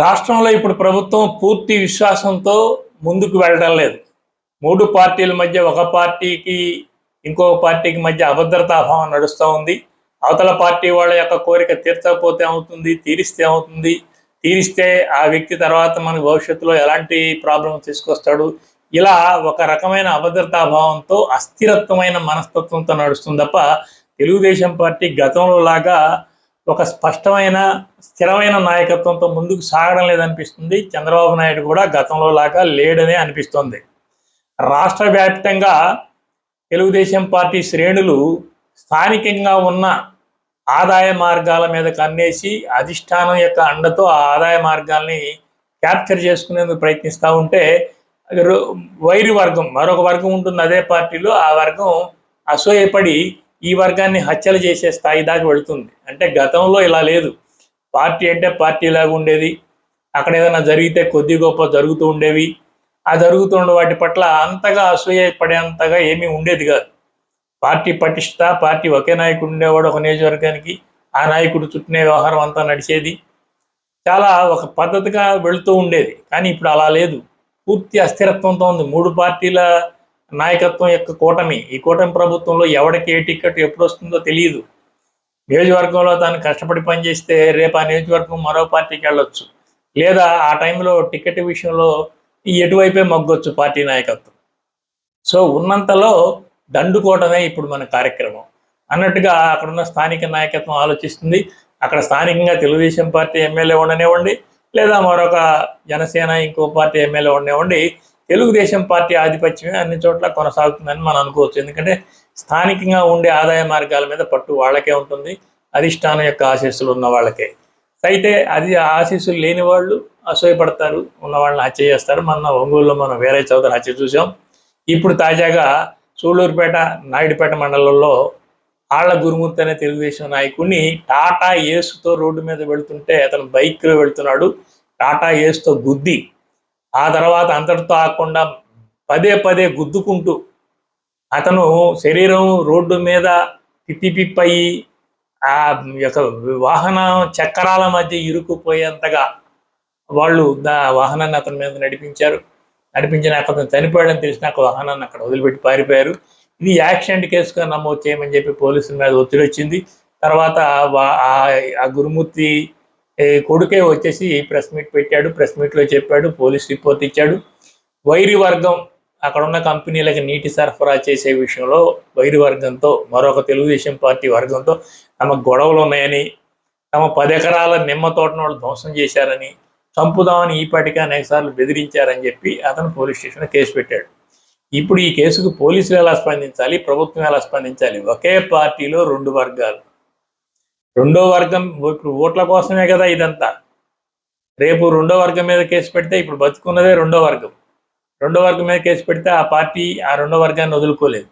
రాష్ట్రంలో ఇప్పుడు ప్రభుత్వం పూర్తి విశ్వాసంతో ముందుకు వెళ్ళడం లేదు. మూడు పార్టీల మధ్య ఒక పార్టీకి ఇంకొక పార్టీకి మధ్య అభద్రతాభావం నడుస్తూ ఉంది. అవతల పార్టీ వాళ్ళ యొక్క కోరిక తీర్చకపోతే అవుతుంది తీరిస్తే అవుతుంది తీరిస్తే ఆ వ్యక్తి తర్వాత మన భవిష్యత్తులో ఎలాంటి ప్రాబ్లం తీసుకొస్తాడు? ఇలా ఒక రకమైన అభద్రతాభావంతో అస్థిరత్వమైన మనస్తత్వంతో నడుస్తుంది తప్ప తెలుగుదేశం పార్టీ గతంలో లాగా ఒక స్పష్టమైన స్థిరమైన నాయకత్వంతో ముందుకు సాగడం లేదనిపిస్తుంది. చంద్రబాబు నాయుడు కూడా గతంలో లాగా లేడనే అనిపిస్తుంది. రాష్ట్ర వ్యాప్తంగా తెలుగుదేశం పార్టీ శ్రేణులు స్థానికంగా ఉన్న ఆదాయ మార్గాల మీద కన్నేసి అధిష్టానం యొక్క అండతో ఆ ఆదాయ మార్గాల్ని క్యాప్చర్ చేసుకునేందుకు ప్రయత్నిస్తూ ఉంటే వైరి వర్గం మరొక వర్గం ఉంటుంది అదే పార్టీలో. ఆ వర్గం అసూయపడి ఈ వర్గాన్ని హత్యలు చేసే స్థాయి దాకా వెళుతుంది. అంటే గతంలో ఇలా లేదు. పార్టీ అంటే పార్టీ లాగా ఉండేది. అక్కడ ఏదైనా జరిగితే కొద్ది గొప్ప జరుగుతూ ఉండేవి. ఆ జరుగుతున్న వాటి పట్ల అంతగా అసూయ పడేంతగా ఏమీ ఉండేది కాదు. పార్టీ పటిష్ట పార్టీ ఒకే నాయకుడు ఉండేవాడు ఒక నియోజకవర్గానికి. ఆ నాయకుడు చుట్టూనే వ్యవహారం అంతా నడిచేది. చాలా ఒక పద్ధతిగా వెళుతూ ఉండేది. కానీ ఇప్పుడు అలా లేదు. పూర్తి అస్థిరత్వంతో ఉంది. మూడు పార్టీల నాయకత్వం యొక్క కూటమి. ఈ కూటమి ప్రభుత్వంలో ఎవరికి ఏ టికెట్ ఎప్పుడు వస్తుందో తెలియదు నియోజకవర్గంలో తాను కష్టపడి పనిచేస్తే రేపు ఆ నియోజకవర్గం మరో పార్టీకి వెళ్ళొచ్చు. లేదా ఆ టైంలో టికెట్ విషయంలో ఈ ఎటువైపే మొగ్గొచ్చు పార్టీ నాయకత్వం. సో ఉన్నంతలో దండుకోవడమే ఇప్పుడు మన కార్యక్రమం. అన్నట్టుగా అక్కడున్న స్థానిక నాయకత్వం ఆలోచిస్తుంది. అక్కడ స్థానికంగా తెలుగుదేశం పార్టీ ఎమ్మెల్యే ఉండనివ్వండి లేదా మరొక జనసేన ఇంకో పార్టీ ఎమ్మెల్యే ఉండనివ్వండి తెలుగుదేశం పార్టీ ఆధిపత్యమే అన్ని చోట్ల కొనసాగుతుందని మనం అనుకోవచ్చు. ఎందుకంటే స్థానికంగా ఉండే ఆదాయ మార్గాల మీద పట్టు వాళ్ళకే ఉంటుంది. అధిష్టానం యొక్క ఆశీస్సులు ఉన్న వాళ్ళకే. అయితే అది ఆ ఆశీస్సులు లేని వాళ్ళు అసూయపడతారు ఉన్న వాళ్ళని హత్య చేస్తారు. మన ఒంగోలులో మనం వేరే చౌదరి హత్య చూసాం ఇప్పుడు తాజాగా సూళ్ళూరుపేట నాయుడుపేట మండలంలో ఆళ్ళ గురుమూర్తి అనే తెలుగుదేశం నాయకుడిని టాటా ఏసుతో రోడ్డు మీద వెళ్తుంటే అతను బైక్లో వెళ్తున్నాడు. టాటా ఏసుతో గుద్ది ఆ తర్వాత అంతటితో ఆకుండా పదే పదే గుద్దుకుంటూ అతను శరీరం రోడ్డు మీద పిప్పిపిప్పయి ఆ యొక్క వాహన చక్రాల మధ్య ఇరుక్కుపోయేంతగా వాళ్ళు దా వాహనాన్ని అతని మీద నడిపించారు. నడిపించిన అతను చనిపోయాడని తెలిసినాక వాహనాన్ని అక్కడ వదిలిపెట్టి పారిపోయారు. ఇది యాక్సిడెంట్ కేసుగా నమోదు చేయమని చెప్పి పోలీసుల మీద ఒత్తిడి వచ్చింది. తర్వాత వా- ఆ- ఆ గురుమూర్తి కొడుకే వచ్చేసి ప్రెస్ మీట్ పెట్టాడు ప్రెస్ మీట్లో చెప్పాడు పోలీస్ రిపోర్ట్ ఇచ్చాడు. వైరి వర్గం అక్కడ ఉన్న కంపెనీలకు నీటి సరఫరా చేసే విషయంలో వైరి వర్గంతో మరొక తెలుగుదేశం పార్టీ వర్గంతో తమ గొడవలు ఉన్నాయని తమ పది ఎకరాల నిమ్మ తోటను వాళ్ళు ధ్వంసం చేశారని చంపుదామని ఈపాటికి అనేకసార్లు బెదిరించారని చెప్పి అతను పోలీస్ స్టేషన్లో కేసు పెట్టాడు. ఇప్పుడు ఈ కేసుకు పోలీసులు ఎలా స్పందించాలి? ప్రభుత్వం ఎలా స్పందించాలి? ఒకే పార్టీలో రెండు వర్గాలు. రెండో వర్గం ఇప్పుడు ఓట్ల కోసమే కదా ఇదంతా. రేపు రెండో వర్గం మీద కేసు పెడితే ఇప్పుడు బతుకున్నదే రెండో వర్గం. రెండో వర్గం మీద కేసు పెడితే ఆ పార్టీ ఆ రెండో వర్గాన్ని వదులుకోలేదు.